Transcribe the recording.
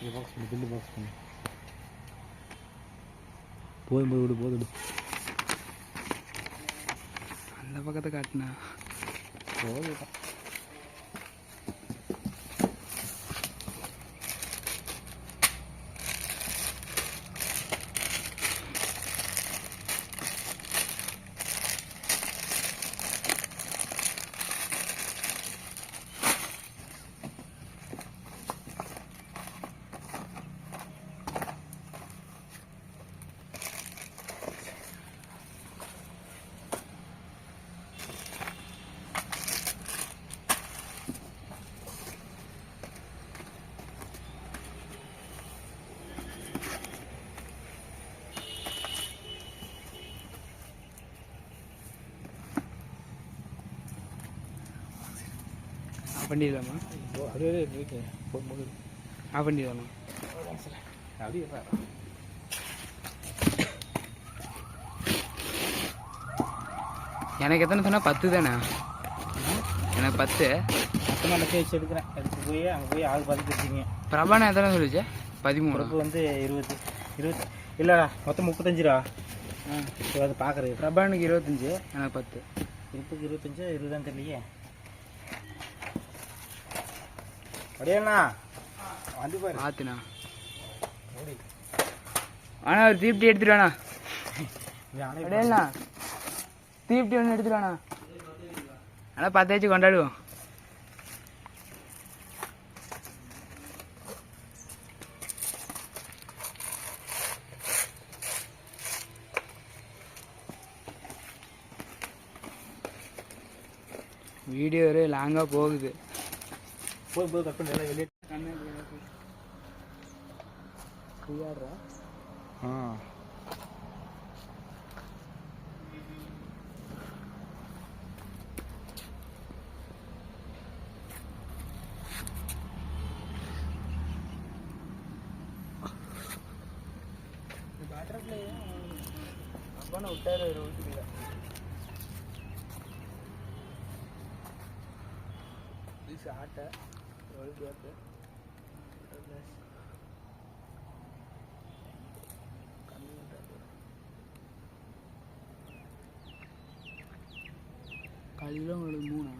இது பாக்ஸ் பண்ணு bill box பண்ணு. போதும் போய் விடு போது விடு. அந்த பக்கத்தை காட்டினா. போதும் பண்ணிடலாமா? அப்படியே இருக்கு ஆஃப் பண்ணிடலாமா? அப்படியே எனக்கு எத்தனை சொன்னா பத்து தானே? எனக்கு பத்து. மொத்தமாக வச்சு எடுக்கிறேன். எடுத்து போய் அங்கே போய் ஆள் பார்த்து வச்சுங்க பிரபானா எத்தனை சொல்லிச்சு? பதிமூணு? வந்து இருபது. இருபத்தி இல்லைடா மொத்தம் முப்பத்தஞ்சுடா. ஆ. சரி அது பார்க்குறது. பிரபானுக்கு இருபத்தஞ்சு எனக்கு பத்து. இருபதுக்கு இருபத்தஞ்சு இருபதாம் தெரியலையே. அப்படியேண்ணா வந்து பாரு. ஆத்துண்ணா ஆனால் ஒரு தீப்டி எடுத்துட்டு அணை அப்படியேண்ணா தீப்டி ஒன்று எடுத்துட்டு வாண்ணா. ஆனால் பத்து வச்சு கொண்டாடுவோம். வீடியோ லாங்காக போகுது. போய் போய் கட் பண்ணி எல்லாம் வெளியே ஆ. அப்பா விட்டாரு ஒரு வீட்டுக்குள்ள இது ஆட்டை ஒரு பேர்த்து கல்லும் உங்களுக்கு மூணா.